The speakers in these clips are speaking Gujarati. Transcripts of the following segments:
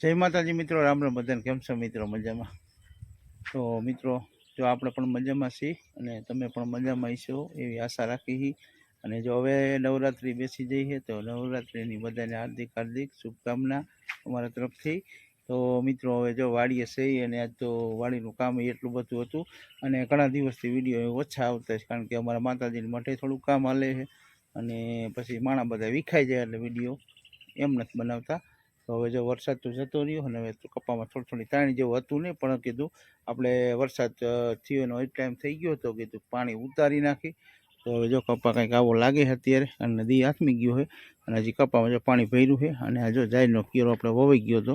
જય માતાજી મિત્રો, રામ રામ બધાને. કેમ છો મિત્રો? મજામાં? તો મિત્રો, જો આપણે પણ મજામાં છીએ અને તમે પણ મજામાં હશો એવી આશા રાખી અને જો હવે નવરાત્રિ બેસી જઈ છે, તો નવરાત્રિની બધાને હાર્દિક હાર્દિક શુભકામના અમારા તરફથી. તો મિત્રો, હવે જો વાડીએ છીએ અને આજ તો વાડીનું કામ એટલું બધું હતું અને ઘણા દિવસથી વીડિયો ઓછા આવતા છે, કારણ કે અમારા માતાજીની માટે થોડું કામ હાલે છે અને પછી માણા બધા વિખાઈ જાય એટલે વીડિયો એમ નથી બનાવતા. તો હવે જો વરસાદ તો જતો રહ્યો અને હવે કપામાં થોડી થોડી તાણી જેવું હતું નહીં, પણ કીધું આપણે વરસાદ થયો એનો એક ટાઈમ થઈ ગયો હતો કીધું પાણી ઉતારી નાખી. તો હવે જો કપા કંઈક આવો લાગે અત્યારે અને નદી આથમી ગયો છે અને હજી કપામાં જો પાણી ભર્યું છે અને આ જો જાહેરનો કીરો આપણે વવાઈ ગયો હતો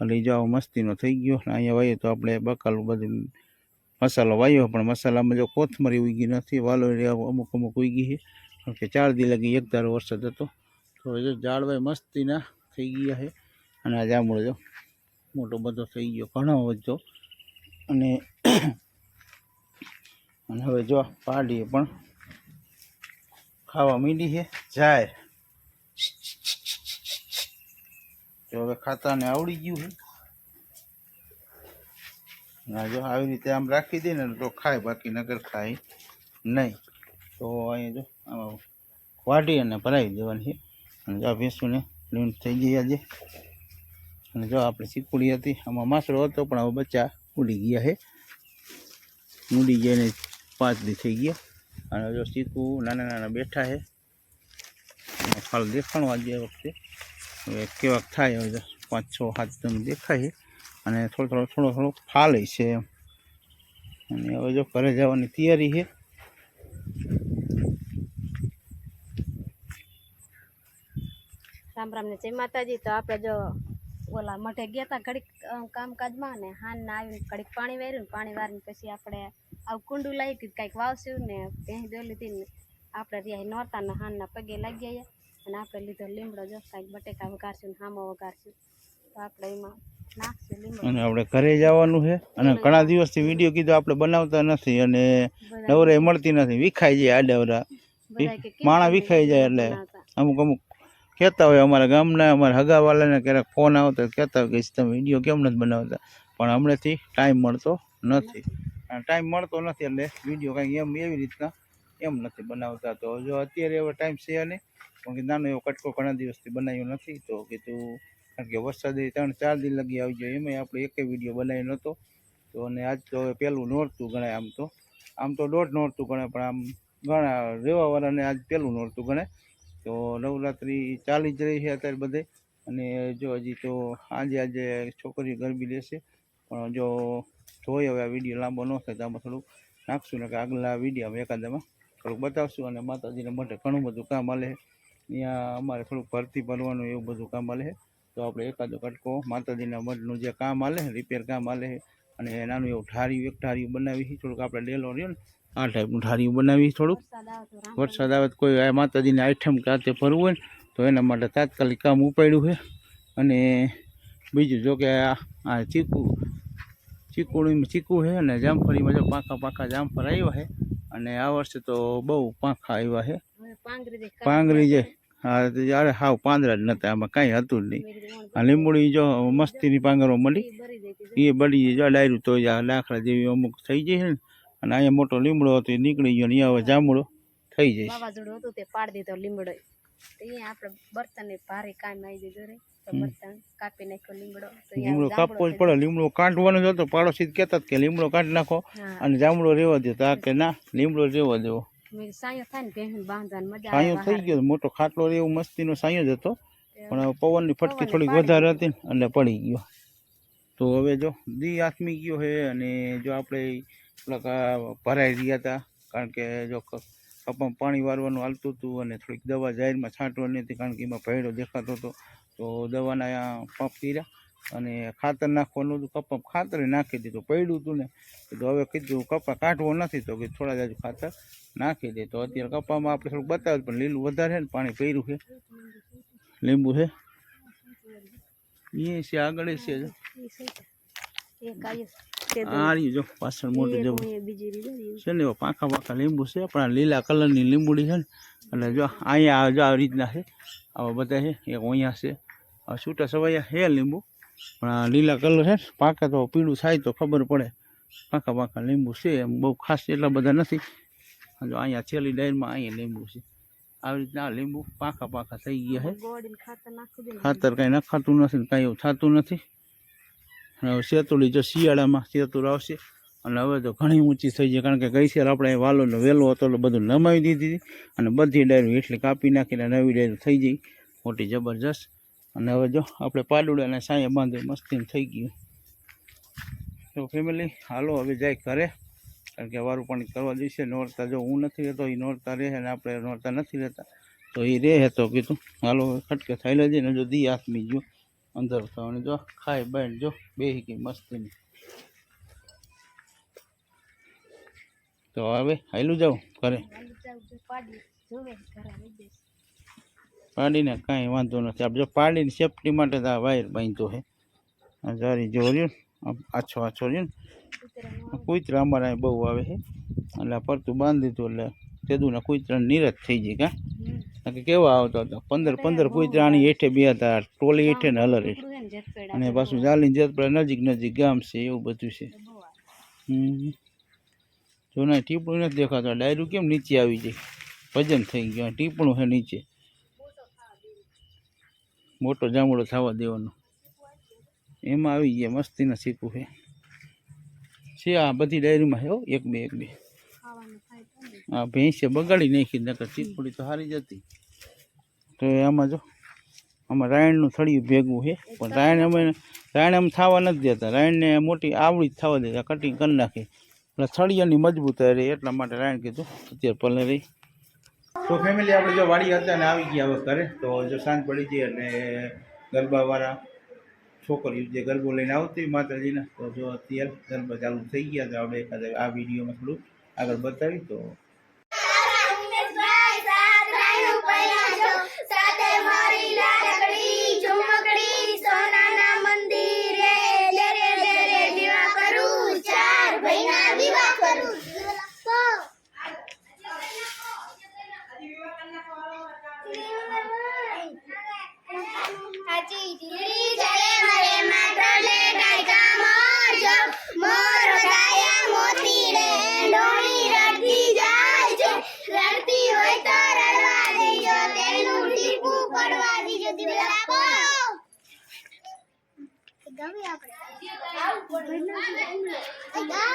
અને જો આવો મસ્તીનો થઈ ગયો. અને અહીંયા વાયો તો આપણે બકાલું બધું મસાલો વાયો પણ મસાલામાં જો કોથમરી ઉગી નથી, વાલોરી અમુક અમુક ઉગી છે. કારણ કે ચાર દી લગી એક ધારો વરસાદ હતો. તો જો ઝાડવાય મસ્તીના થઈ ગયા છે. અને આ જાંબુડો જો મોટો બધો થઈ ગયો, ઘણો વધો અને અને હવે જો પાડીએ પણ ખાવા મીડી છે, જાય. તો હવે ખાતાને આવડી ગયું છે. ના જો આવી રીતે આમ રાખી દે ને તો ખાય, બાકી નગર ખાય નહીં. તો અહીંયા જો આમાં વાટી અને ભરાવી દેવાની છે. અને આ ભેંસુને લીન થઈ ગઈ આજે. અને જો આપણે ચીકુડી હતી, આમાં માસડો હતો, પણ હવે બચ્ચા ઉડી ગયા છે ઉડી ગયા ને પાંચ દી થઈ ગયા. અને જો ચીકુ નાના નાના બેઠા છે ફળ દેખાણું આજે આ વખતે. હવે કેવાક થાય હવે પાંચ, છ હાથ તમને દેખાય છે અને થોડો થોડો થોડો થોડો ફાલે છે એમ. અને હવે જો ઘરે જવાની તૈયારી છે રામ રામ ને જય માતાજી. તો આપણે જો ઓલા મઠે ગયા હતા ઘડીક કામકાજમાં ને હાન આવીને ઘડીક પાણી વાર્યું પાણી વારીને પછી આપણે આવું કુંડું લાવી હતી કાંઈક વાવસ્યું ને ભેંસ દોઈ લીધી ને આપણે રહ્યા નહોતા ને હાનના પગે લાગી ગયા અને આપણે લીધો લીમડો જો કાંઈક બટેકા વઘારશું ને હામો વઘારશું. તો આપણે એમાં અને આપણે ઘરે જવાનું છે અને ઘણા દિવસથી વીડિયો કીધો આપણે બનાવતા નથી અને નવરે મળતી નથી વિખાઈ જાય આડાવરા માણા વિખાઈ જાય એટલે અમુક અમુક કહેતા હોય અમારા ગામના, અમારા હગાવાલાને ક્યારેક ફોન આવતો કહેતા હોય કે તમે વીડિયો કેમ નથી બનાવતા? પણ હમણાંથી ટાઈમ મળતો નથી. ટાઈમ મળતો નથી એટલે વીડિયો કાંઈ એમ એવી રીતના એમ નથી બનાવતા. તો જો અત્યારે હવે ટાઈમ છે નહીં, પણ કે નાનો એવો કટકો ઘણા દિવસથી બનાવ્યો નથી. તો કીધું, કારણ કે વરસાદ ત્રણ, ચાર દિન લગી આવી જાય, એમાંય આપણે એકેય વીડિયો બનાવ્યો નહોતો. તો અને આજ તો પહેલું નોરતું ગણાય આમ તો. આમ તો દોઢ નોરતું ગણાય, પણ આમ ઘણા રહેવાવાળાને આજ પહેલું નોરતું ગણાય. તો નવરાત્રિ ચાલી જ રહી છે અત્યારે બધે. અને જો હજી તો આજે આજે છોકરીઓ ગરબી લેશે. પણ જો જોઈએ હવે આ વીડિયો લાંબો ન થાય તો આમાં થોડુંક નાખશું. ને કે આગલા વિડીયોમાં એકાદામાં થોડુંક બતાવશું અને માતાજીને માટે ઘણું બધું કામ હાલે અહીંયા અમારે થોડુંક ભરતી ભરવાનું એવું બધું કામ હાલે તો આપણે એકાદો કટકો માતાજીના મઢનું જે કામ હાલે રિપેર કામ હાલે અને નાનું એવું ઠારિયું એક ઠારિયું બનાવી થોડુંક આપણે ડેલો રહ્યો ને આ ટાઈપનું ઠારિયું બનાવી થોડુંક. વરસાદ આવે તો કોઈ આ માતાજીની આઈટમ કાતે ભરવું હોય ને તો એના માટે તાત્કાલિક કામ ઉપાડ્યું છે. અને બીજું જો કે આ ચીકુ ચીકુડીમાં ચીકુ છે અને જામફળીમાં જો પાકા પાકા જામફળ આવ્યા છે. અને આ વર્ષે તો બહુ પાંખા આવ્યા છે. પાંગરી જાય હા યારે હાવ પાંદડા જ નહોતા આમાં કાંઈ હતું જ નહીં. આ લીંબુડી જો મસ્તીની પાંગરો મળી એ બળી જો. ડાયરું તો આ લાકડા જેવી અમુક થઈ જાય છે ને અને અહીંયા મોટો લીમડો હતો એ નીકળી ગયો ને અહીંયા હવે જામડો થઈ જાય વાવાઝોડું હતું તે પાડી દીધો લીમડો અહીંયા આપણે બર્તન ભારે કામ આવી દીધું રે લીમડો કાપવો જ પડે લીમડો કાઢવાનો જ હતો પાડોશી કહેતા કે લીમડો કાઢી નાખો અને જામડો રેવા દે તો આ કે ના લીમડો રેવા દેવો મેં સાયો થાય ને ભેહું બાંધવાની મજા સાયો થઈ ગયો. મોટો ખાટલો એવું મસ્તીનો સાયો જ હતો. પણ પવનની ફટકી થોડીક વધારે હતી એટલે પડી ગયો. તો હવે જો દી આથમી ગયો છે અને જો આપણે ભરાઈ રહ્યા હતા કારણ કે જો કપામાં પાણી વારવાનું હાલતું હતું અને થોડીક દવા જાહેરમાં છાંટવાની હતી કારણ કે એમાં ભયડો દેખાતો હતો. તો દવાના પંપ કર્યા. અને ખાતર નાખવાનું હતું, કપા ખાતર નાખી દીધું, પડ્યું હતું ને તો હવે કીધું, કપા કાઢવો નથી, તો કે થોડા જાજુ ખાતર નાખી દે તો અત્યારે કપામાં આપણે થોડુંક બતાવ્યું પણ લીલું વધારે છે ને, પાણી પહેર્યું છે લીંબુ છે એ છે, આગળ છે જો. ઈ છે તે. એક આયુ તે દો. આ રહ્યું, જો, પાછળ મોટું જવું હું. છે ને પાકા પાકા લીંબુ છે, પણ લીલા કલરની લીંબુડી છે ને, એટલે જો, અહીંયા જો આ રીતના છે આવા બધા છે, એક અહીંયા છે છૂટા સવાયા છે લીંબુ પણ આ લીલા કલર છે પાકે તો પીળું થાય તો ખબર પડે. પાકા પાકા લીંબુ છે, એમ બહુ ખાસ એટલા બધા નથી. જો અહીંયા છેલ્લી ડાયરમાં અહીંયા લીંબુ છે. આવી રીતના લીંબુ પાકા પાકા થઈ ગયા છે. ખાતર કાંઈ નખાતું નથી ને કાંઈ એવું થતું નથી. અને શેતુળી જો શિયાળામાં શેતુર આવશે, અને હવે તો ઘણી ઊંચી થઈ જાય કારણ કે ગઈ સાલ આપણે વાલોનો વહેલો હતો એટલે બધું નમાવી દીધી હતી. અને બધી ડાયરું એટલી કાપી નાખીને નવી ડાયરું થઈ ગઈ. મોટી જબરજસ્ત. અને હવે જો, આપણે પાડુડાને સાંયે બાંધે મસ્તી થઈ ગયું. તો ફેમિલી હાલો હવે જાય ઘરે. કારણ કે વારું પાણી કરવા જઈશે, નોરતા જો હું નથી રહેતો એ નોરતા રહે અને આપણે નોરતા નથી રહેતા. તો એ રહે તો કીધું, હાલો ખટકે થઈ લેજે ને જો દી હાથમી ગયો. અંદર થવાની જો ખાઈ બેન જો બે ગઈ મસ્તીની. તો હવે હાલું જાઉં ઘરે પાડી જોવે ઘરે આવી જઈશ પાડીને કાંઈ વાંધો નથી. આપણે જો પાડીને સેફટી માટે તો આ વાયર છે. આ જારી જો રહ્યું આછો આછો રહ્યું ને. કુતરા અમારા અહીં બહુ આવે છે. એટલે આ પરતું બાંધી દીધું એટલે તેદુના કૂતરા નિરજ થઈ જાય કાં. કે કેવા આવતા હતા? પંદર પંદર કૂતરાની હેઠે બે હતા ટોલી હેઠે ને હલર હેઠે. અને પાછું ચાલીને જત પડે નજીક નજીક ગામ છે, એવું બધું છે. હમ. જો ના ટીપણું નથી દેખાતું. ડાયરું કેમ નીચે આવી જાય? વજન થઈ ગયું. ટીપણું છે નીચે. મોટો જામડો થવા દેવાનો. એમાં આવી ગયા મસ્તીના શીખવું છે છે આ બધી ડાયરીમાં છે હો એક બે એક બે. આ ભેંસે બગાડી નાખી નકર ચીપડી તો સારી જતી તો આમાં જો આમાં રાયણનું થળિયું ભેગું છે પણ રાયણ અમે રાયણ એમ થવા નથી દેતા. રાયણને મોટી આવડી જ થવા દેતા કટિંગ કરી નાખે. એટલે થળિયાની મજબૂત રહી એટલા માટે રાયણ કીધું અત્યારે પલે રહી તો ફેમિલી આપણે જો વાડી હતા ને આવી ગયા હવે ઘરે, તો જો સાંજ પડી ગઈ અને ગરબાવાળા છોકરીઓ જે ગરબો લઈને આવતી માતાજીના, તો જો અત્યારે ગરબા ચાલુ થઈ ગયા તો આપણે એકાદ આ વિડીયોમાં થોડું આગળ બતાવી, તો આપણે.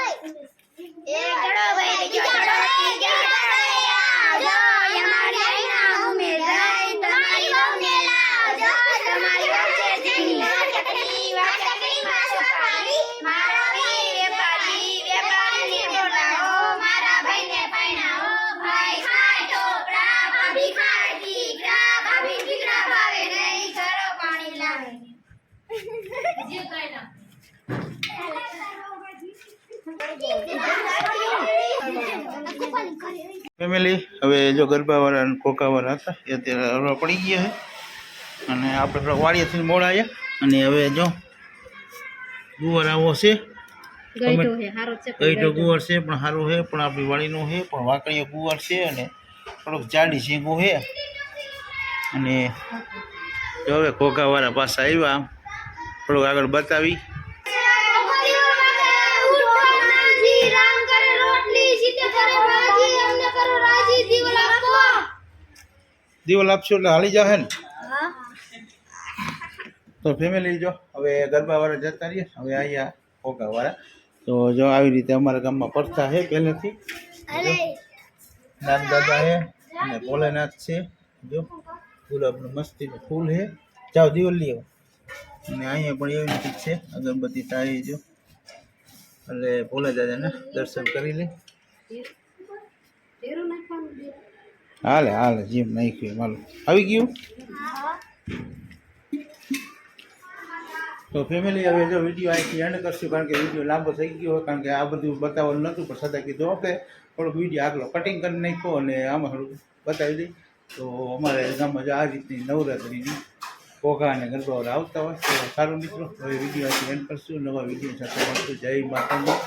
ફેમિલી હવે જો ગરબાવાળા અને કોકાવાળા હતા એ અત્યારે હરવા પડી ગયા છે. અને આપણે થોડા વાડિયાથી મોડા આવ્યા અને હવે જો ગુવાર આવો છે. તો ગુવાર છે પણ સારું છે પણ આપણી વાડીનો છે પણ વાકણીઓ ગુવાર છે અને થોડોક જાડી શીંગું છે. અને જો હવે કોકાવાળા પાસે આવ્યા. થોડુંક આગળ બતાવી. દિવલ આપશો એટલે હાલી જાહે ને? તો ફેમિલી જો હવે ગરબાવાળા જતા રહીએ. હવે અહીંયા કોકાવાળા તો જો આવી રીતે અમારા ગામમાં પડતા છે પહેલેથી. નાગ દાદા છે અને ભોલેનાથ છે. જો. ગુલાબનું મસ્તીનું ફૂલ છે જાઓ દીવો લઈ આવો. અને અહીંયા પણ એવી રીતે છે. અગરબત્તી થાય જો. એટલે ભોલે દાદાને દર્શન કરી લે. હાલે હાલે, જીમ નાખ્યું માલો આવી ગયું? તો ફેમિલી હવે જો વીડિયો અહીંથી એન્ડ કરશું, કારણ કે વીડિયો લાંબો થઈ ગયો હોય, કારણ કે આ બધું બતાવવાનું નહોતું, પણ છતાં કીધું, ઓકે, થોડુંક વીડિયો આગળ કટિંગ કરી નાખ્યો અને આમાં થોડુંક બતાવી દઈ. તો અમારે ગામમાં જો આ રીતની નવરાત્રિની ઘોઘા અને ગરબાવાળા આવતા હોય, તો સારું મિત્રો હવે વીડિયો અહીંથી એન્ડ કરશું. નવા વીડિયો સાથે મળશું. જય માતાજી.